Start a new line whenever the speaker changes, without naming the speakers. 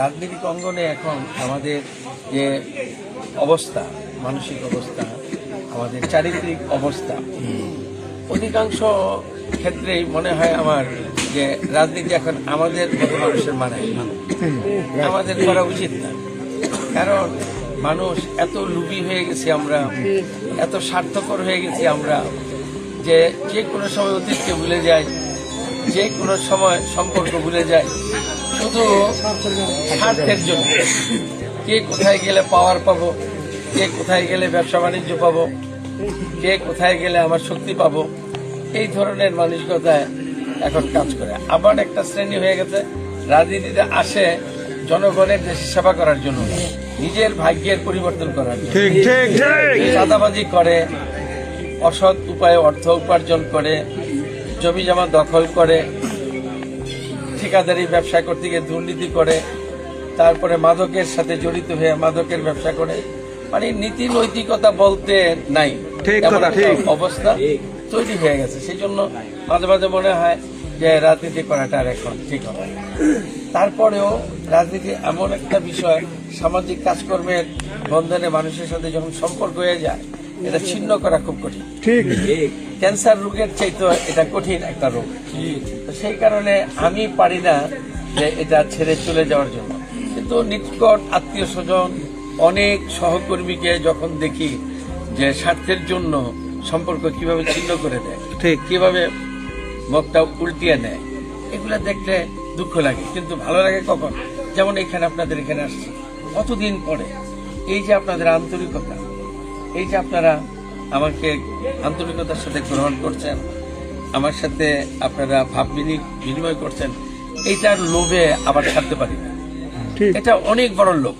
রাজনৈতিক অঙ্গনে এখন আমাদের যে অবস্থা, মানসিক অবস্থা, আমাদের চারিত্রিক অবস্থা, অধিকাংশ ক্ষেত্রেই মনে হয় আমার যে রাজনীতি এখন আমাদের মতো মানুষের মানায়। আমাদের করা উচিত না কারণ মানুষ এত লুবি হয়ে গেছি আমরা, এত স্বার্থকর হয়ে গেছি আমরা, যে যে কোনো সময় অতীতকে ভুলে যাই যে কোনো সময় সম্পর্ক ভুলে যায় শুধু স্বার্থের জন্য। কে কোথায় গেলে পাওয়ার পাবো? কে কোথায় গেলে ব্যবসা বাণিজ্য পাবো? কে কোথায় গেলে আমার শক্তি পাবো? এই ধরনের মানসিকতায় এখন কাজ করে। আবার একটা শ্রেণি হয়ে গেছে। রাজনীতিতে আসে জনগণের দেশের সেবা করার জন্য। নিজের ভাগ্যের পরিবর্তন করার চাঁদাবাজি করে অসৎ উপায়ে অর্থ উপার্জন করে জমি জমা দখল করে ঠিকাদারি ব্যবসা করতে গিয়ে দুর্নীতি করে তারপরে মাদকের সাথে জড়িত হয়ে মাদকের ব্যবসা করে মানে নীতি নৈতিকতা বলতে নাই। অবস্থা তৈরি হয়ে গেছে। সেই জন্য মাঝে মাঝে মনে হয় যে রাজনীতি করাটা আর এখন ঠিক হবে তারপরেও রাজনীতি এমন একটা বিষয় সামাজিক কাজকর্মের বন্ধনে মানুষের সাথে যখন সম্পর্ক হয়ে যায় এটা ছিন্ন করা খুব কঠিন।
ঠিক।
ক্যান্সার রোগের চাইতে এটা কঠিন একটা রোগ। সেই কারণে আমি পারি না যে এটা ছেড়ে চলে যাওয়ার জন্য। কিন্তু নিকট আত্মীয় স্বজন অনেক সহকর্মীকে যখন দেখি যে স্বার্থের জন্য সম্পর্ক কীভাবে ছিন্ন করে দেয়
ঠিক।
কীভাবে মগটা উল্টিয়ে নেয় এগুলো দেখলে দুঃখ লাগে। কিন্তু ভালো লাগে কখন? যেমন এখানে আপনাদের এখানে আসছি। কতদিন পরে? এই যে আপনাদের আন্তরিকতা এই যে আপনারা আমাকে আন্তরিকতার সাথে গ্রহণ করছেন আমার সাথে আপনারা ভাব বিনি- বিনিময় করছেন এইটার লোভে আবার ছাড়তে পারি না। এটা অনেক বড় লোভ।